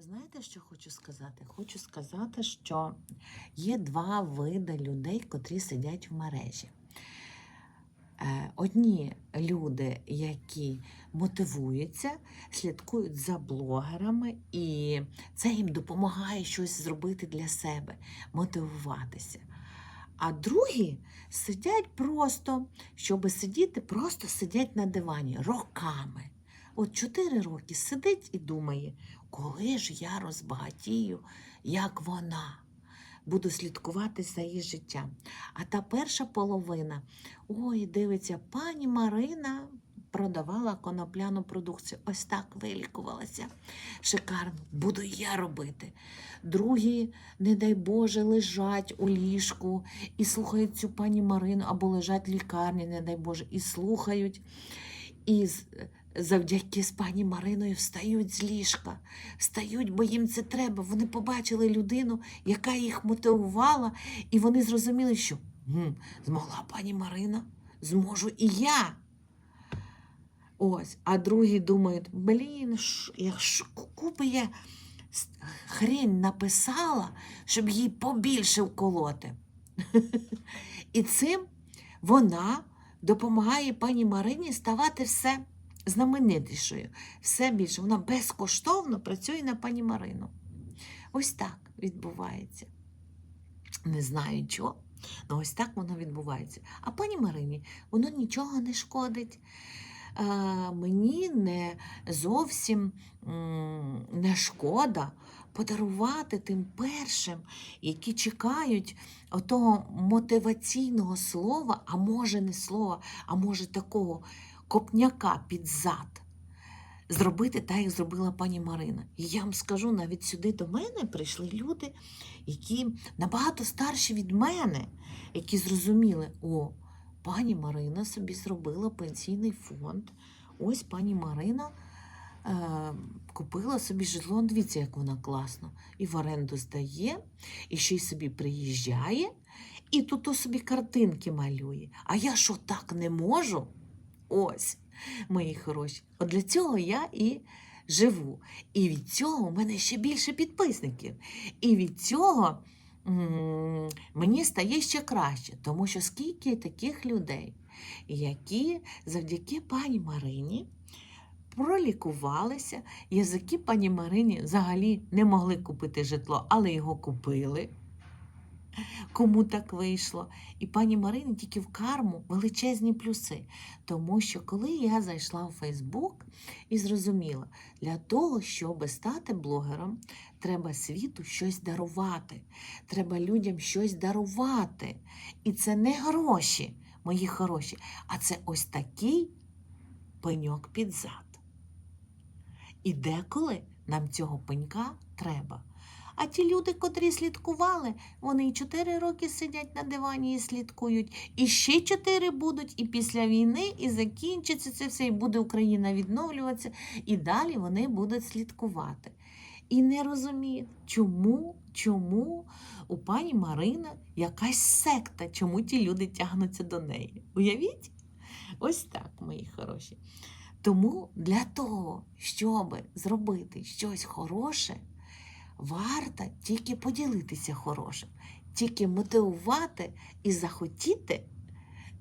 Знаєте, що хочу сказати? Хочу сказати, що є два види людей, котрі сидять в мережі. Е, Одні люди, які мотивуються, слідкують за блогерами, і це їм допомагає щось зробити для себе, мотивуватися. А другі сидять просто, щоб сидіти, просто сидять на дивані роками. От чотири роки сидить і думає, коли ж я розбагатію, як вона. Буду слідкувати за її життям. А та перша половина, ой, дивиться, пані Марина продавала конопляну продукцію. Ось так вилікувалася. Шикарно, буду я робити. Другі, не дай Боже, лежать у ліжку і слухають цю пані Марину, або лежать в лікарні, не дай Боже, і слухають. І завдяки з пані Мариною встають з ліжка, встають, бо їм це треба. Вони побачили людину, яка їх мотивувала, і вони зрозуміли, що «Гм, змогла пані Марина, зможу і я. Ось, а другі думають, блін, якщо купи я хрень написала, щоб їй побільше вколоти. І цим вона допомагає пані Марині ставати все знаменитішою, все більше. Вона безкоштовно працює на пані Марину. Ось так відбувається. Не знаю чого, але ось так воно відбувається. А пані Марині воно нічого не шкодить. Мені не зовсім не шкода подарувати тим першим, які чекають отого мотиваційного слова, а може не слова, а може такого копняка під зад. Зробити так, як зробила пані Марина. І я вам скажу, навіть сюди до мене прийшли люди, які набагато старші від мене, які зрозуміли, о, пані Марина собі зробила пенсійний фонд. Ось пані Марина е, купила собі житло. Дивіться, як вона класно. І в оренду здає, і ще й собі приїжджає, і тут собі картинки малює. А я що так не можу? Ось, мої хороші. От для цього я і живу. І від цього в мене ще більше підписників. І від цього мені стає ще краще, тому що скільки таких людей, які завдяки пані Марині пролікувалися, язики пані Марині взагалі не могли купити житло, але його купили. Кому так вийшло? І пані Марині тільки в карму величезні плюси. Тому що коли я зайшла в Фейсбук і зрозуміла, для того, щоб стати блогером, треба світу щось дарувати. Треба людям щось дарувати. І це не гроші, мої хороші, а це ось такий пеньок під зад. І деколи нам цього пенька треба. А ті люди, котрі слідкували, вони і 4 роки сидять на дивані і слідкують, і ще 4 будуть, і після війни, і закінчиться це все, і буде Україна відновлюватися, і далі вони будуть слідкувати. І не розуміють, чому, чому у пані Марина якась секта, чому ті люди тягнуться до неї. Уявіть? Ось так, мої хороші. Тому для того, щоб зробити щось хороше, варто тільки поділитися хорошим, тільки мотивувати і захотіти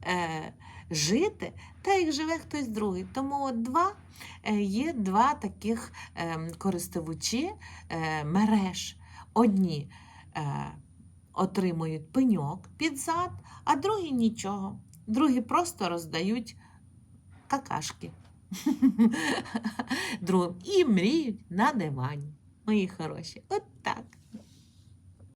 е, жити так, як живе хтось другий. Тому от два е, є два таких е, користувачі е, мереж. Одні е, отримують пеньок під зад, а другі нічого. Другі просто роздають какашки. Другим і мріють на дивані. Мої хороші, от так.